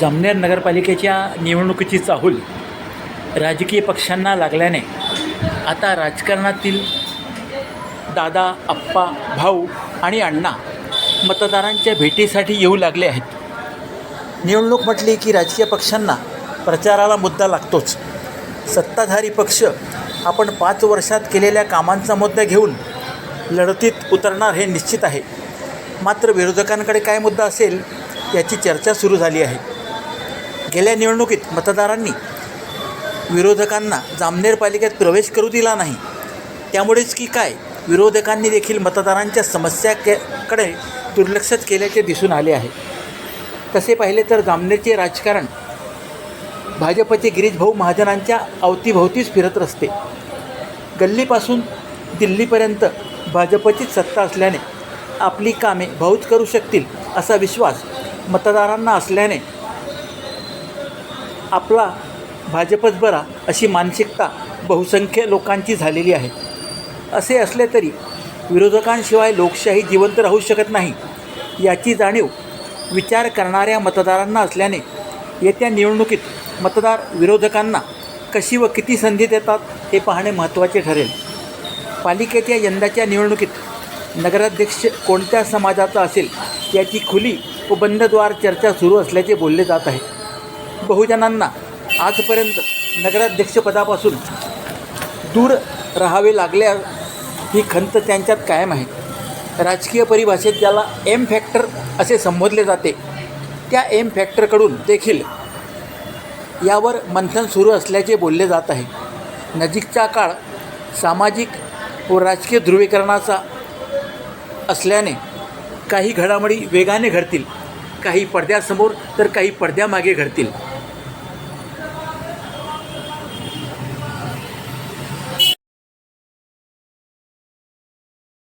जामनेर नगरपालिकेच्या निवडणुकीची चाहूल राजकीय पक्षांना लागल्याने आता राजकारणातील दादा आप्पा भाऊ आणि अण्णा मतदारांच्या भेटीसाठी येऊ लागले आहेत. निवडणूक म्हटली की राजकीय पक्षांना प्रचाराला मुद्दा लागतोच. सत्ताधारी पक्ष आपण पाच वर्षात केलेल्या कामांचा मुद्दा घेऊन लढतीत उतरणार हे निश्चित आहे. मात्र विरोधकांकडे काय मुद्दा असेल याची चर्चा सुरू झाली आहे. गेल्या निवडणुकीत मतदारांनी विरोधकांना जामनेर पालिकेत प्रवेश करू दिला नाही. त्यामुळेच की काय विरोधकांनी देखील मतदारांच्या समस्या के कडे दुर्लक्षच केल्याचे दिसून आले आहे. तसे पाहिले तर जामनेरचे राजकारण भाजपचे गिरीशभाऊ महाजनांच्या अवतीभोवतीच फिरत असते गल्लीपासून दिल्लीपर्यंत भाजपचीच सत्ता असल्याने आपली कामे भाऊच करू शकतील असा विश्वास मतदारांना असल्याने आपला भाजपच बरा अशी मानसिकता बहुसंख्य लोकांची झालेली आहे. असे असले तरी विरोधकांशिवाय लोकशाही जिवंत राहू शकत नाही याची जाणीव विचार करणाऱ्या मतदारांना असल्याने येत्या निवडणुकीत मतदार विरोधकांना कशी व किती संधी देतात हे पाहणे महत्त्वाचे ठरेल. पालिकेच्या यंदाच्या निवडणुकीत नगराध्यक्ष कोणत्या समाजाचा असेल याची खुली व बंदद्वार चर्चा सुरू असल्याचे बोलले जात आहे. बहुजनांना आजपर्यंत नगराध्यक्षपदापासून दूर राहावे लागल्या ही खंत त्यांच्यात कायम आहे. राजकीय परिभाषेत ज्याला एम फॅक्टर असे संबोधले जाते त्या एम फॅक्टरकडून देखील यावर मंथन सुरू असल्याचे बोलले जात आहे. नजीकचा काळ सामाजिक व राजकीय ध्रुवीकरणाचा असल्याने काही घडामोडी वेगाने घडतील काही पडद्यासमोर तर काही पडद्यामागे घडतील.